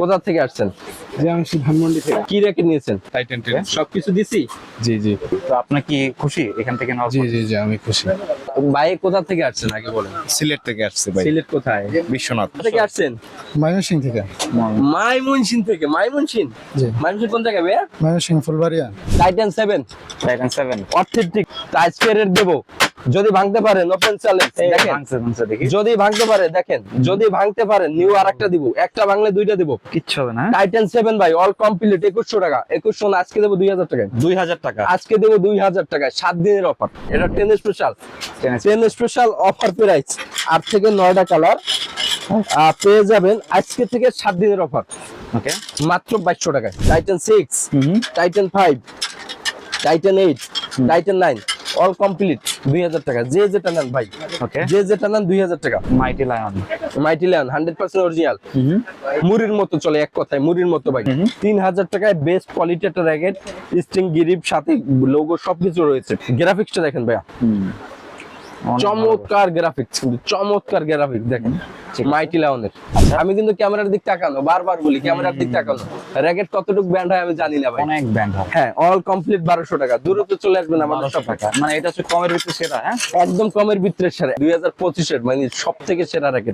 কোথা থেকে আসছেন? যে আমি ধানমন্ডি থেকে। কি র্যাকেট নিয়েছেন? টাইটান সবকিছু দিছি? জি জি। তো আপনার কি খুশি এখান থেকে নেওয়ার জি জি জি আমি খুশি। ভাই কোথা থেকে আসছেন আগে বলেন? সিলেট থেকে আসছে ভাই। সিলেট কোথায়? বিশ্বনাথ। কোথা থেকে আসছেন? ময়মনসিং থেকে। মাইমনসিং থেকে। মাইমনসিং জি। মাইমনসিং কোন জায়গায় ভাইয়া? Mymensingh Phulbaria. Titan seven Titan seven authentic আজকে রেট দেবো। যদি ভাঙতে পারেন ওপেন চ্যালেঞ্জ দেখেন। যদি ভাঙতে পারে দেখেন। যদি ভাঙতে পারে নিউ আর একটা দিব। একটা ভাঙলে দুইটা দিব। কিচ্ছু হবে না টাইটান সেভেন ভাই অল কমপ্লিট একুশশো টাকা। একুশশো না আজকে দেবো দুই হাজার টাকায়। দুই হাজার টাকা। আজকে দেবো দুই হাজার টাকায়। সাত দিনের অফার এটা ten special ten special offer price আট থেকে নয়টা কালার পেয়ে যাবেন আজকে থেকে সাত দিনের অফার ওকে মাত্র বাইশশো টাকায়। Titan six Titan five Titan eight Titan nine all complete দুই হাজার টাকা। যে যেটা নেন ভাই যে যেটা নেন দুই হাজার টাকা। Mighty lion mighty land hundred percent original মুড়ির মতো চলে এক কথায় মুড়ির মতো ভাই। তিন হাজার টাকায় বেস্ট কোয়ালিটি একটা র্যাকেট স্ট্রিং গিরিপ সাথে লোগো সবকিছু রয়েছে। গ্রাফিক্সটা দেখেন ভাইয়া। চমৎকার গ্রাফিক্স কিন্তু চমৎকার গ্রাফিক্স দেখেন মাইটি লাউনের আমি কিন্তু ক্যামেরার দিক তাকানো বারবার বলি ক্যামেরার দিক তাকানো। র্যাকেট কতটুকু ব্যান্ড হয় আমি জানি না ভাই। অনেক ব্যান্ড হয়। হ্যাঁ অল কমপ্লিট বারোশো টাকা। দূরত্ব চলে আসবেন আমাদের সব টাকা। মানে এটা হচ্ছে কমের ভিতরে সেরা হ্যাঁ? একদম কমের ভিতরে সেরা। দুই হাজার পঁচিশের মানে সব থেকে সেরা র্যাকেট